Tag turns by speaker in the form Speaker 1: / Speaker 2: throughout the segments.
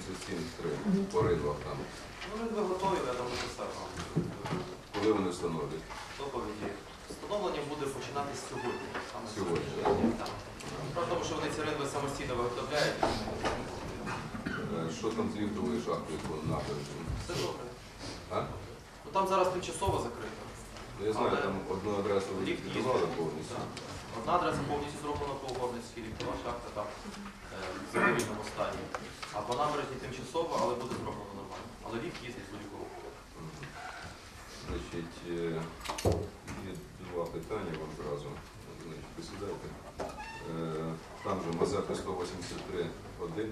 Speaker 1: 3 по ридвах там.
Speaker 2: Вони готові, я там написав вам.
Speaker 1: Коли вони встановлять?
Speaker 2: Доповіді. Встановлення буде починатися сьогодні. Саме
Speaker 1: Сьогодні,
Speaker 2: так? Так. Правда, тому що вони ці ридви самостійно виготовляють.
Speaker 1: Е, що там з ліфтовою шахтою по напрямку?
Speaker 2: Все добре.
Speaker 1: А?
Speaker 2: Ну там зараз тимчасово закрито.
Speaker 1: Ну, Я знаю,
Speaker 2: Але
Speaker 1: там одну адресу
Speaker 2: ліфт їздить.
Speaker 1: повністю.
Speaker 2: Так. Одна адреса повністю зроблена по угодницькій, ліфтова шахта там е, в задовільному стані. А по набережні тимчасово, але буде зроблено нормально. Але ліфт їздить будь-якого.
Speaker 1: Значить, е, є два питання вам зразу. Значить, присідайте. Е, Там же Мазепи 183-1,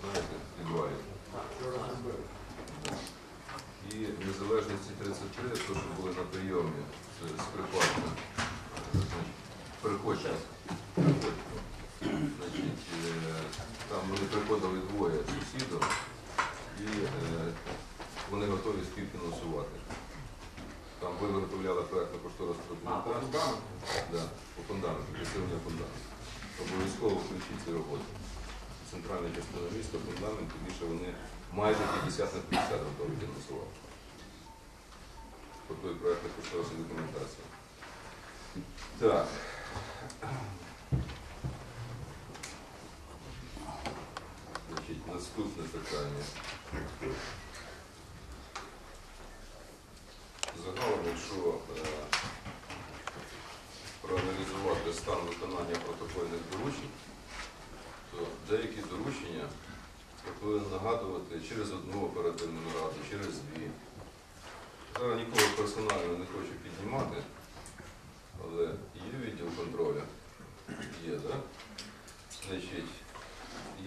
Speaker 1: знаєте, підвалі. І незалежності 33, то, що були на прийомі з, з припадком. Е, там вони приходили двоє сусідів і е, вони готові співфінансувати. Там ви виготовляли проєктну кошторисну документацію. Да, по фундаменту, підсилення фундаменту. Обов'язково включіть ці роботи. Центральна частина міста, фундамент, більше вони майже 50 на 50 готові фінансувати. По той проєкту кошторисної документації. Так. Значить, наступне питання. Загалом, якщо е, проаналізувати стан виконання протокольних доручень, то деякі доручення я повинен нагадувати через одну оперативну раду, через дві. Зараз нікого персонально не хочу піднімати, але є відділ контролю? Є, так? Значить,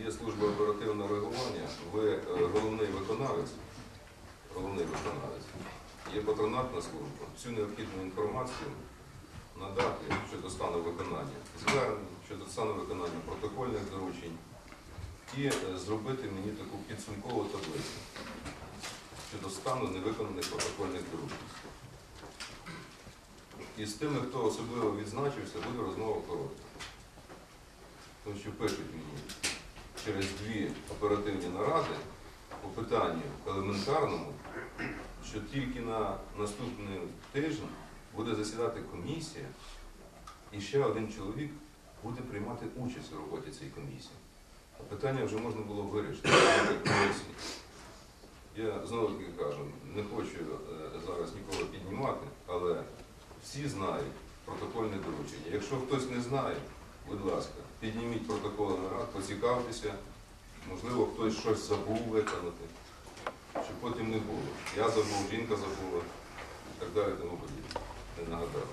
Speaker 1: є служба оперативного реагування, ви е, головний виконавець, головний виконавець, є патронатна служба, всю необхідну інформацію надати щодо стану виконання, звернень щодо стану виконання протокольних доручень і е, зробити мені таку підсумкову таблицю щодо стану невиконаних протокольних доручень. І з тими, хто особливо відзначився, буде розмова коротка. Тому що пишуть мені через дві оперативні наради по питанню елементарному, що тільки на наступний тиждень буде засідати комісія, і ще один чоловік буде приймати участь у роботі цієї комісії. А питання вже можна було вирішити. Я знову таки кажу, не хочу е, зараз нікого піднімати, але всі знають протокольне доручення. Якщо хтось не знає, будь ласка, підніміть протоколи нарад, поцікавтеся, можливо, хтось щось забув виконати, щоб потім не було. Я забув, жінка забула, і так далі, тому подібне. Не нагадав.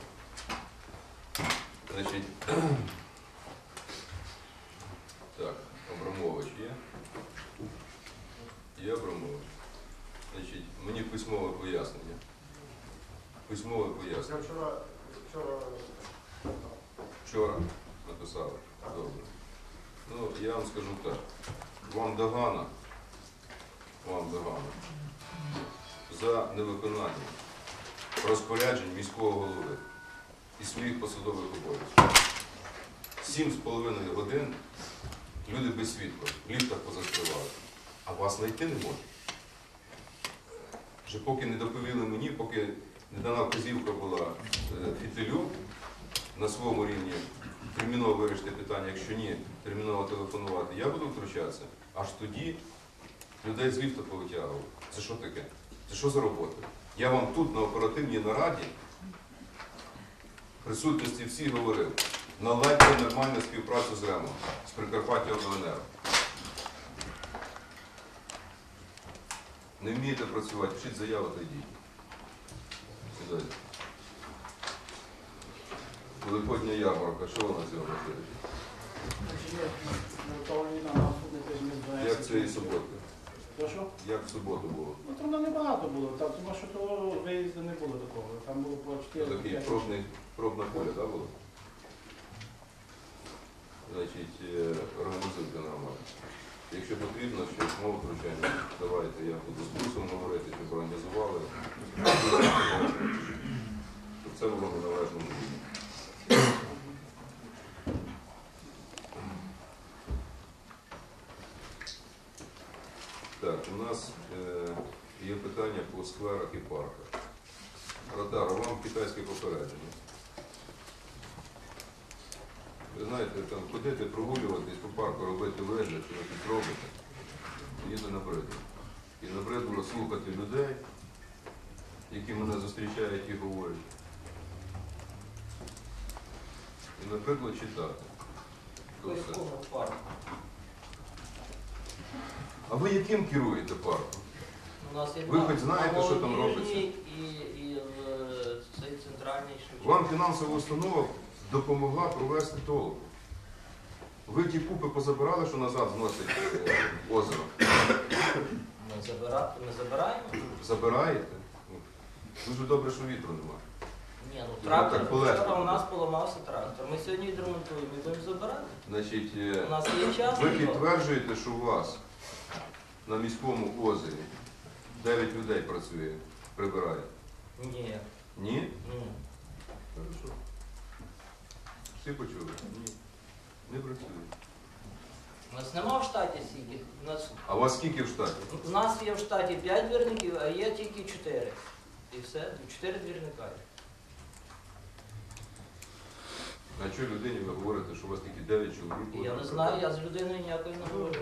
Speaker 1: Значить, так, Абрамович є? Є Абрамович. Значить, мені письмове пояснення. Письмове
Speaker 3: Я
Speaker 1: пояснення.
Speaker 3: вчора, вчора
Speaker 1: Вчора написали. Добре. Ну, я вам скажу так. Вам догана, вам догана за невиконання розпоряджень міського голови і своїх посадових обов'язків. Сім з половиною годин люди без світла, в ліфтах позакривали, а вас знайти не можуть. Вже поки не доповіли мені, поки не дана вказівка була е, фітилю на своєму рівні терміново вирішити питання, якщо ні, терміново телефонувати, я буду втручатися. Аж тоді людей з ліфта повитягували. Це що таке? Це що за робота? Я вам тут на оперативній нараді в присутності всіх говорив, Наладьте нормальну співпрацю з РЕМом, з Прикарпаття ОНР. Не вмієте працювати, пишіть заяву та йдіть. Сідайте. Великодня ярмарка, що вона виходить? Як це і суботи?
Speaker 3: Прошу?
Speaker 1: Як в суботу було?
Speaker 3: Ну там небагато було, там, тому що того виїзду не було такого. Там було по 4
Speaker 1: Такий пробний, пробна поля, так було? Значить, е, організуйте нормально. Якщо потрібно, щось мов втручання, давайте я буду з курсом говорити, щоб організували. Щоб це було на належному рівні. Так, у нас е, є питання по скверах і парках. Радар, вам китайське попередження. Ви знаєте, там ходити, прогулюватись по парку, робити вигляд, що ви тут робите, мені це набридло. І набридло слухати людей, які мене зустрічають і говорять. І набридло читати. А ви яким керуєте парком?
Speaker 4: У нас є
Speaker 1: Ви хоч знаєте, що там робиться?
Speaker 4: І, і в цей центральний Шевченко.
Speaker 1: Вам фінансова установа допомогла провести толок. Ви ті купи позабирали, що назад зносить е, озеро.
Speaker 4: Ми, забира... ми забираємо?
Speaker 1: Забираєте? Дуже добре, що вітру немає.
Speaker 4: Ні, ну трактор,
Speaker 1: так полегко
Speaker 4: вчора у нас поламався трактор. Ми сьогодні відремонтуємо і будемо забирати.
Speaker 1: Значить,
Speaker 4: У
Speaker 1: е,
Speaker 4: нас є час.
Speaker 1: ви
Speaker 4: на то.
Speaker 1: підтверджуєте, що у вас на міському озері 9 людей працює, прибирає?
Speaker 4: Ні? Ну,
Speaker 1: Хорошо. Всі почули? Ні. Не працює.
Speaker 4: у нас нема в штаті стільки. У нас,
Speaker 1: А у вас скільки в штаті?
Speaker 4: у нас є в штаті 5 двірників, а є тільки 4. І все, 4 двірника. є.
Speaker 1: На що людині ви говорите, що у вас тільки 9 чоловік?
Speaker 4: І Я не знаю, я з людиною ніякої не говорю.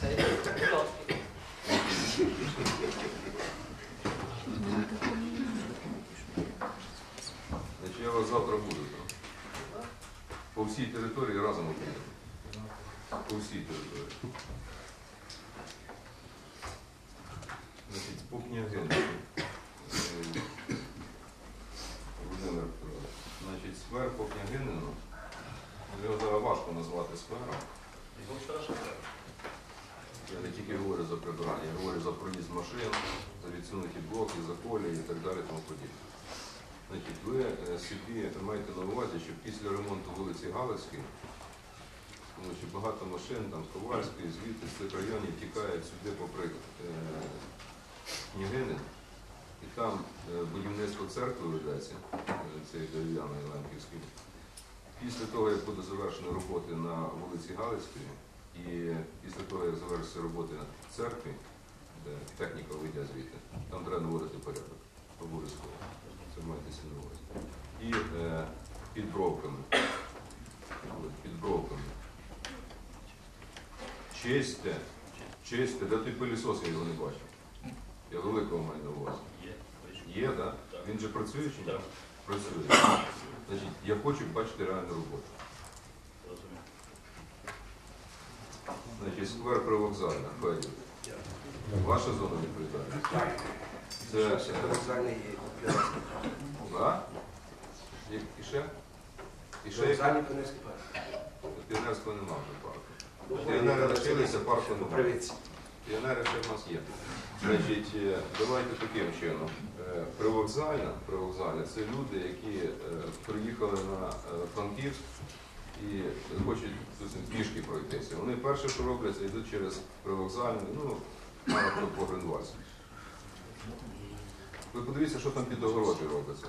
Speaker 4: Це будь ласка.
Speaker 1: Значить, я вас завтра буду там. По всій території разом об'їдемо. По всій території. Е, Володимир Петрович. Значить, сквер по княгинину. Його зараз важко назвати
Speaker 2: треба.
Speaker 1: Я не тільки говорю за прибирання, я говорю за проїзд машин, за відсунуті блоки, за колії і так далі тому подібне. Значить, ви е, собі маєте на увазі, що після ремонту вулиці Галицької, тому що багато машин там з Ковальської, звідти з цих районів тікають сюди попри Княгинин, і там е, будівництво церкви ведеться, е, цієї дерев'яної Лемківської. Після того, як буде завершено роботи на вулиці Галицької, і після того, як завершиться роботи в церкві, де техніка вийде звідти, там треба наводити порядок. Обов'язково. Це майтеся на увазі. І е, під бровками. Під бровками. Чисте, чисте, де той пилісос, я його не бачив. Я великого маю на увазі.
Speaker 2: Є.
Speaker 1: Є, так? Він же працює чи ні?
Speaker 2: Так.
Speaker 1: Працює. Значить, я хочу бачити реальну роботу.
Speaker 2: Розумію.
Speaker 1: Значить, сквер привокзальна, Федір. Ваша зона відповідальності. Це,
Speaker 5: Ще привокзальний є.
Speaker 1: а? І, і ще? І ще яка?
Speaker 5: Привокзальний Пионерський парк.
Speaker 1: Піонерського нема вже парку. Піонери лишилися, парку немає.
Speaker 5: Привіт.
Speaker 1: Піонери ще в нас є. Значить, е, давайте таким чином. Е, Привокзальна, привокзальна це люди, які е, приїхали на Франківськ і хочуть пішки пройтися. Вони перше, що роблять, це йдуть через привокзальну, ну, по Гринвальську. Ви подивіться, що там під огорожі робиться.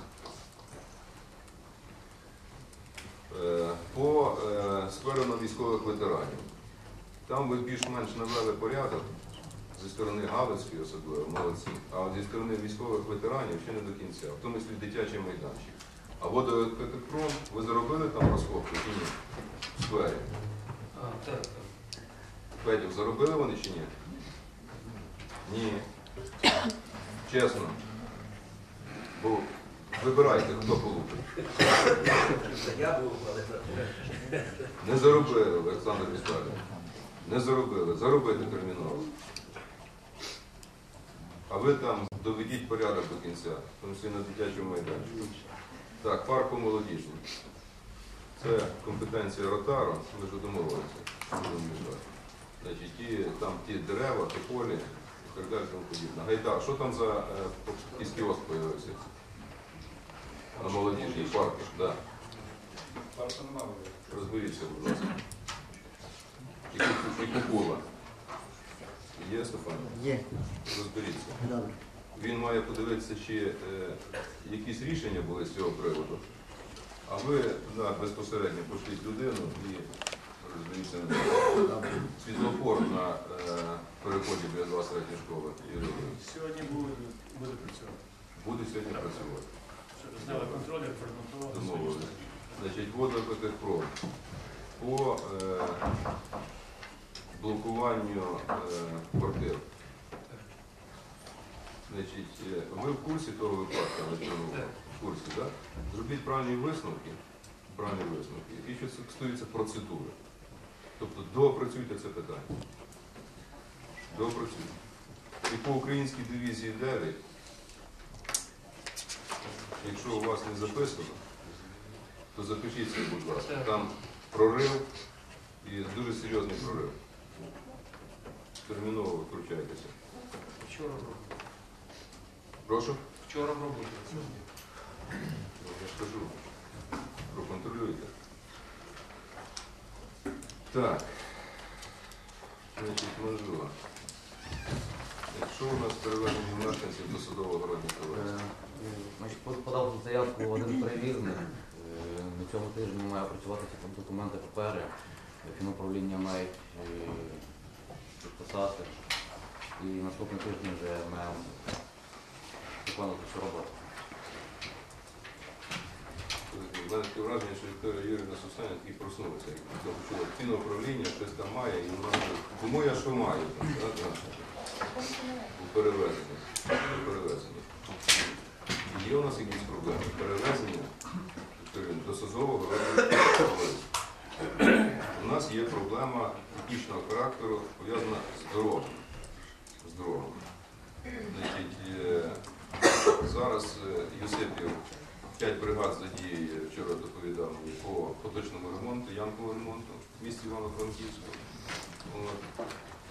Speaker 1: По на військових ветеранів. Там ви більш-менш навели порядок зі сторони Галицької особливо, молодці. А зі сторони військових ветеранів ще не до кінця, в тому числі дитячий майданчик. А водокатекрон, ви заробили там розкопки чи ні? В сквері.
Speaker 4: А, так.
Speaker 1: Федів, заробили вони чи ні? Ні. Чесно. Бо вибирайте, хто получить.
Speaker 5: Я був, але
Speaker 1: Не заробили, Олександр Віталійович. Не заробили. Заробити терміново. А ви там доведіть порядок до кінця, тому що на дитячому майданчику. Так, парку молодіжний. Це компетенція Ротару, ми ж домовилися. Значить, ті, там ті дерева, тополі і так далі, тому подібне. Гайдар, що там за е, якийсь кіоск появився? На молодіжній парку, так. Да. Розберіться, будь ласка. І, Є, Стефан?
Speaker 6: Є,
Speaker 1: Розберіться.
Speaker 6: добре.
Speaker 1: Він має подивитися, чи е, якісь рішення були з цього приводу. А ви да, безпосередньо пошліть людину і розберіться на. Світлофор на е, переході біля 23 школи.
Speaker 3: Сьогодні буде, буде працювати.
Speaker 1: Буде сьогодні працювати.
Speaker 3: Зняли контроль, перемонтували.
Speaker 1: Домовились. Значить, водопетехпром. По е, блокуванню е, квартир. Значить, е, ви в курсі того випадку, в курсі, так? Зробіть правильні висновки, правильні висновки, і що стосується процедури. Тобто доопрацюйте це питання. Доопрацюйте. І по українській дивізії 9, якщо у вас не записано, то запишіться, будь ласка. Там прорив і дуже серйозний прорив. Терміново виключайтеся.
Speaker 3: Вчора в роботі.
Speaker 1: Прошу?
Speaker 3: Вчора в роботі.
Speaker 1: Ну, Я ж кажу, проконтролюйте. Так. Значить, Манжула. Якщо у нас переведення мешканців до судового родника
Speaker 7: Е, Значить, под- подав заявку один перевізник. Е, На цьому тижні має працювати ці документи, папери. Фінуправління мають е, підписати. І наступний тиждень вже маємо виконувати цю роботу.
Speaker 1: У мене таке враження, що Вікторія Юрійовна Сусаня таки проснулася. як почула фіноуправління, щось там має, і вона кому я що маю? У перевезенні. Перевезенні. Є у нас якісь проблеми? Перевезення до Созового роду. У нас є проблема технічного характеру, пов'язана з дорогами. З дорогами. Е, зараз е, Юсипів П'ять бригад задіює, вчора доповідав по поточному ремонту, ямковому ремонту в місті Івано-Франківську.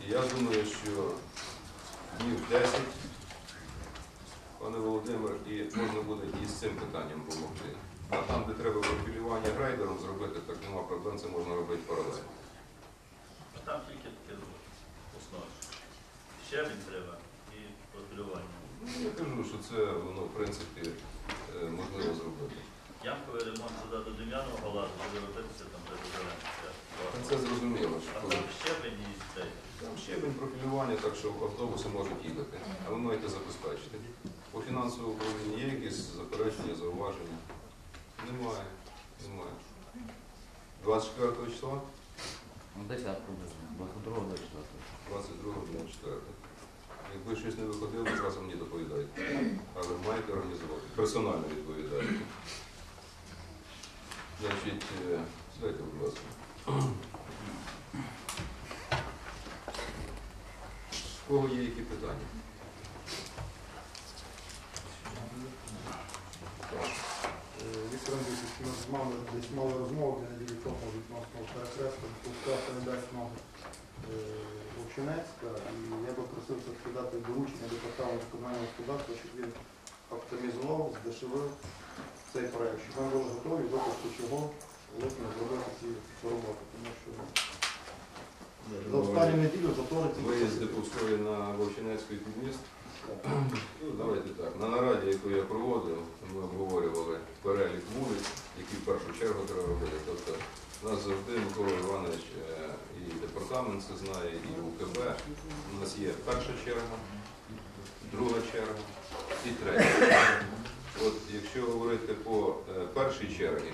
Speaker 1: Я думаю, що днів 10, пане Володимир, і можна буде і з цим питанням допомогти. А там, де треба профілювання грейдером зробити, так нема проблем, це можна робити паралельно.
Speaker 8: Там тільки таке основне. Щебінь треба і профілювання.
Speaker 1: Ну, Я кажу, що це воно, в принципі, е, можливо зробити.
Speaker 8: Ямковий ремонт туди до Дем'яного галазу буде робитися там де зеленська.
Speaker 1: Це зрозуміло, що
Speaker 8: А
Speaker 1: коли
Speaker 8: там щебень і цей.
Speaker 1: Там ще профілювання, так що автобуси можуть їхати, а ви маєте забезпечити. По фінансовому управлінні є якісь заперечення, зауваження? Немає. Немає. 24 числа,
Speaker 7: Ну, Десь так приблизно, 22 до 4.
Speaker 1: 22 24. Якби щось не виходило, зразу мені доповідайте. Але маєте організувати. Персонально відповідаєте. Значить, е, сідайте, будь ласка. В кого є які питання?
Speaker 9: Андрійович, ми з мами десь мали розмову для неділі тому відносно перекресту пуска передачного Вовчинецька. І я би просив все-таки дати доручення департаменту комунального господарства, щоб він оптимізував, здешевив цей проект, щоб ми були готові випуску чого в липні зробити ці роботи. Тому що за останню неділю заториться.
Speaker 1: Виїзди пустої на Вовчинецький підміст. Ну, давайте так. На нараді, яку я проводив, ми обговорювали перелік вулиць, які в першу чергу треба робити. Тобто нас завжди Микола Іванович е, і департамент це знає, і УКБ. У нас є перша черга, друга черга і третя. От якщо говорити по е, першій черзі,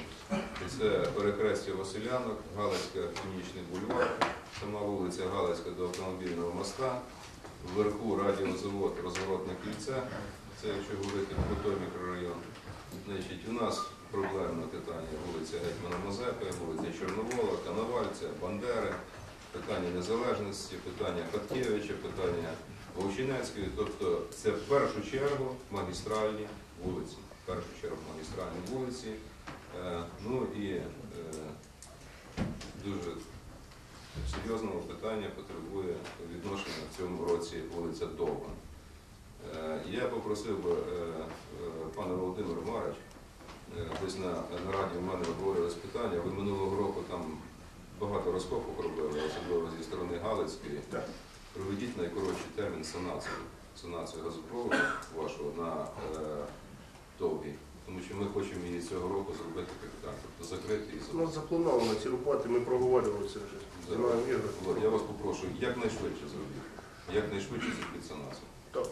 Speaker 1: це перехрестя Василянок, Галицька, Північний бульвар, сама вулиця Галицька до автомобільного моста, вверху радіозавод розворотне кільце, це якщо говорити про той мікрорайон. Значить, у нас проблемне питання вулиця Гетьмана Мазепи, вулиця Чорновола, Коновальця, Бандери, питання незалежності, питання Хаткевича, питання Вовчинецької. Тобто це в першу чергу магістральні вулиці. В першу чергу магістральні вулиці. Е, Ну і е, дуже серйозного питання потребує відношення в цьому році вулиця Довга. Е, Я попросив би, е, е, пане Володимир Марич, десь на нараді в мене обговорювалось питання, ви минулого року там багато розкопок робили, особливо зі сторони Галицької. Проведіть найкоротший термін санації, санацію газопроводу вашого на е, довгий. Тому що ми хочемо її цього року зробити капітально, тобто закрити і
Speaker 6: У нас заплановано ці роботи, ми проговорювали це вже.
Speaker 1: От, я вас попрошу, якнайшвидше зробіть. Якнайшвидше зробіть санацію.
Speaker 6: Так.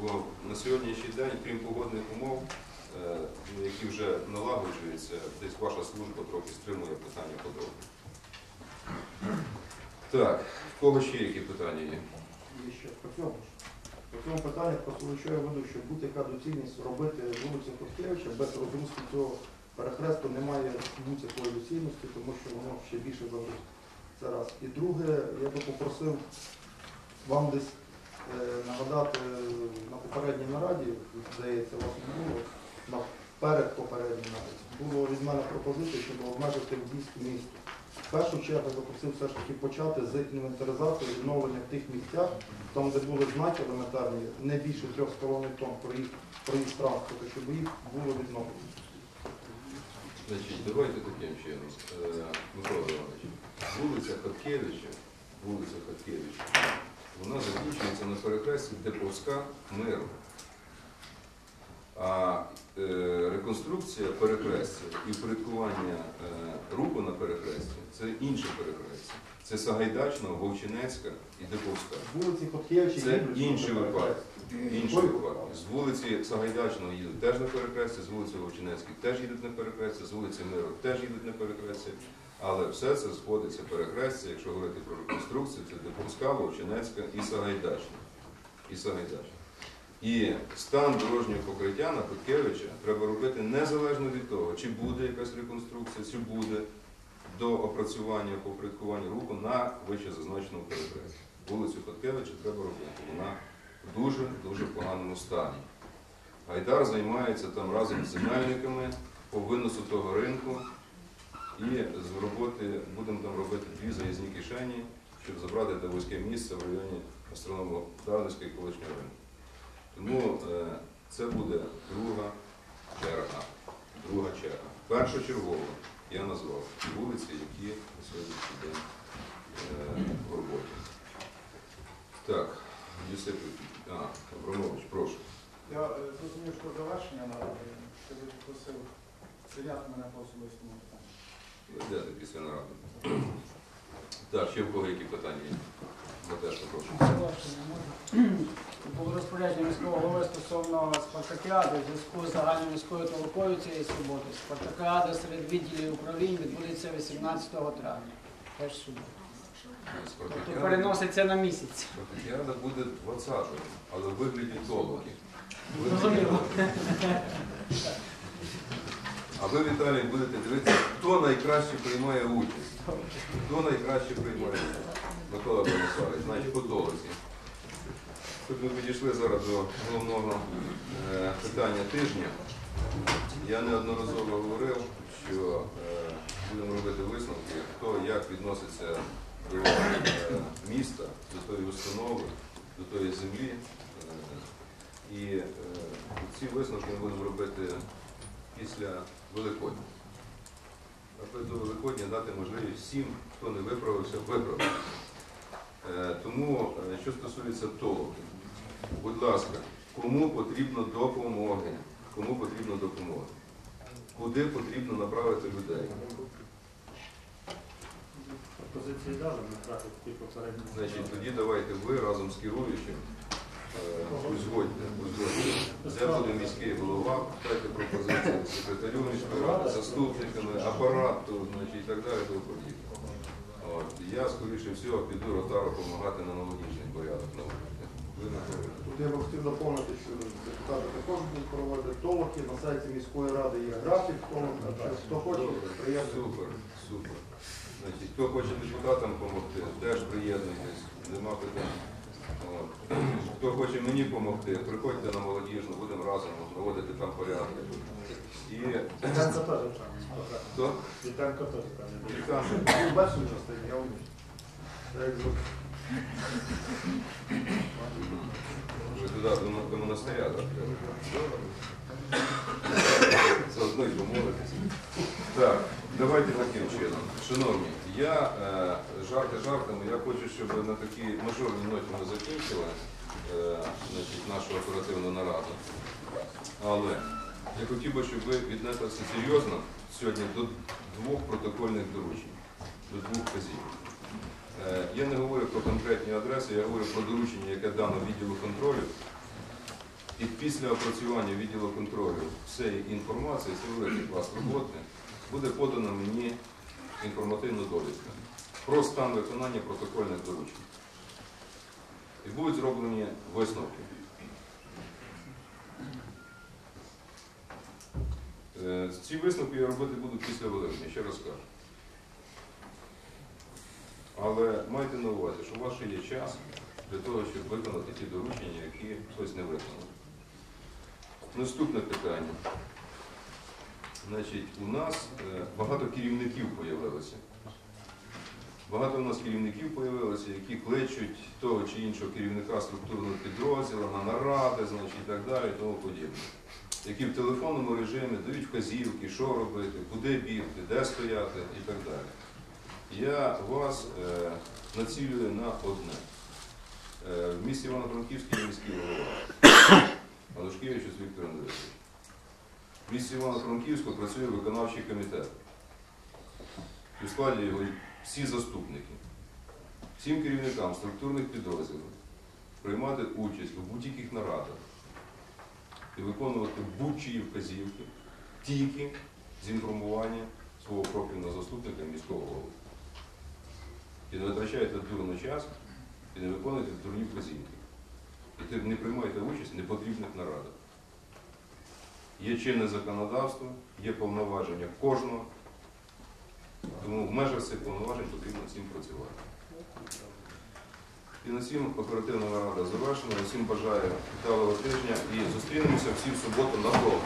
Speaker 1: Бо на сьогоднішній день, крім погодних умов, е, ну, які вже налагоджуються, десь ваша служба трохи стримує питання подобне. Так, в кого ще які питання є?
Speaker 9: І ще по цьому ж. По цьому питанню просто що я веду, що будь-яка доцільність робити вулицю Хоткевича без розгрузки цього перехресту немає будь-якої доцільності, тому що воно ще більше загрузить. Це раз. І друге, я би попросив вам десь е, нагадати на попередній нараді, здається, вас не було, на перед попередній нараді, було від мене пропозиція, щоб обмежити в'їзд у місто. В першу чергу я попросив все ж таки почати з інвентаризації, відновлення в тих місцях, там, де були знаки елементарні, не більше 3,5 тонн проїзд транспорту, щоб їх було відновлено.
Speaker 1: Значить, давайте таким чином. Е, Микола Іванович, вулиця Хаткевича, вулиця Хаткевича, вона закінчується на перехресті Деповська Миру. А е, реконструкція перехрестя і впорядкування е, руху на перехресті це інше перехрестя. Це Сагайдачна, Вовчинецька і Деповська.
Speaker 9: Вулиці Хоткевича
Speaker 1: Це інший
Speaker 9: на
Speaker 1: випадок. Інший випадок. З вулиці Сагайдачного їдуть теж на перехрестя, з вулиці Вовчинецької теж їдуть на перехрестя, з вулиці Миру теж їдуть на перехрестя. Але все це сходиться перехрестя, якщо говорити про реконструкцію, це Депомська, Вовчинецька і Сагайдачна. І Сагайдачна. І стан дорожнього покриття на Хоткевича треба робити незалежно від того, чи буде якась реконструкція, чи буде до опрацювання по впорядкуванню руху на вище зазначеному перехресті. Вулицю Хоткевича треба робити. Вона в дуже-дуже поганому стані. Гайдар займається там разом з земельниками по виносу того ринку і з роботи будемо там робити дві заїзні кишені, щоб забрати вузьке місце в районі астрономо Дарницької колишнього ринку. Тому е, це буде друга черга. Друга черга. Першочергово я назвав вулиці, які на сьогоднішній день е, в роботі. Так, Юсип, а, Абрамович, прошу.
Speaker 3: Я е, зрозумів, що завершення наради, я би просив прийняти мене по особистому питанню.
Speaker 1: Йдете після наради. Так, ще в кого які питання є? Наташа, прошу.
Speaker 3: Завершення можна? Було розпорядження міського голови стосовно спартакіади в зв'язку з загальноміською толокою цієї суботи. Спартакіада серед відділів управлінь відбудеться 18 травня. Теж субота. Тобто переноситься на місяць.
Speaker 1: Спартакіада буде 20-го, але в вигляді толоки.
Speaker 3: Зрозуміло.
Speaker 1: А ви, Віталій, будете дивитися, хто найкраще приймає участь. Хто найкраще приймає участь? Микола Бонасарович, значить, по толоці. Тут ми підійшли зараз до головного е, питання тижня. Я неодноразово говорив, що е, будемо робити висновки, хто як відноситься до е, міста, до тої установи, до тої землі. Е, і е, ці висновки ми будемо робити після Великодня. Аби до Великодня дати можливість всім, хто не виправився, виправити. Е, Тому, е, що стосується толоки, будь ласка, кому потрібно допомоги? Кому потрібно допомоги? Куди потрібно направити людей?
Speaker 6: Позиції дали, ми трохи попередні.
Speaker 1: Значить, тоді давайте ви разом з керуючим е, узгодьте, узгодьте, де буде міський голова, дайте пропозиції секретарю міської ради, заступниками, апарату, значить, і так далі. Я, скоріше всього, піду ротару допомагати на аналогічний порядок. Ви.
Speaker 9: Тут я би хотів доповнити, що депутати також будуть проводити толоки. На сайті міської ради є графік толок. Хто хоче, приєднати.
Speaker 1: Супер, супер. Значить, хто хоче депутатам допомогти, теж приєднуйтесь, нема питань. От. Хто хоче мені допомогти, приходьте на молодіжну, будемо разом наводити там порядок. І
Speaker 6: Вітанка теж там.
Speaker 1: хто?
Speaker 6: Вітанка теж там.
Speaker 1: Вітаю.
Speaker 9: Ну, в першій частині, я. Так.
Speaker 1: Ви туди до, до монастиря, так? Заодно й помолитися. Так, давайте таким чином. Шановні, я е, жарти жартами, я хочу, щоб на такій мажорній ноті ми закінчили е, значить, нашу оперативну нараду. Але я хотів би, щоб ви віднеслися серйозно сьогодні до двох протокольних доручень, до двох казів. Е, Я не говорю про конкретні адреси, я говорю про доручення, яке дано відділу контролю. І після опрацювання відділу контролю всієї інформації, це клас роботи, буде подана мені інформативна довідка про стан виконання протокольних доручень. І будуть зроблені висновки. Е, Ці висновки я робити буду після Великодня, ще раз кажу. Але майте на увазі, що у вас ще є час для того, щоб виконати ті доручення, які хтось не виконав. Наступне питання. Значить, у нас е, багато керівників з'явилося. Багато у нас керівників з'явилося, які кличуть того чи іншого керівника структурного підрозділу на наради, значить, і так далі, і тому подібне. Які в телефонному режимі дають вказівки, що робити, куди бігти, де стояти і так далі. Я вас е, націлюю на одне. Е, в місті Івано-Франківській міський голова. Анушкевич Віктор Андрійович. В місті Івано-Франківську працює виконавчий комітет. В складі його всі заступники. Всім керівникам структурних підрозділів приймати участь у будь-яких нарадах і виконувати будь-чиї вказівки тільки з інформування свого профільного заступника міського голови. І не витрачайте дурно час і не виконуйте дурні вказівки і ти не приймаєте участь в непотрібних нарадах. Є чинне законодавство, є повноваження кожного, тому в межах цих повноважень потрібно всім працювати. І на цім оперативна нарада завершена. Усім бажаю вдалого тижня і зустрінемося всі в суботу на Богу.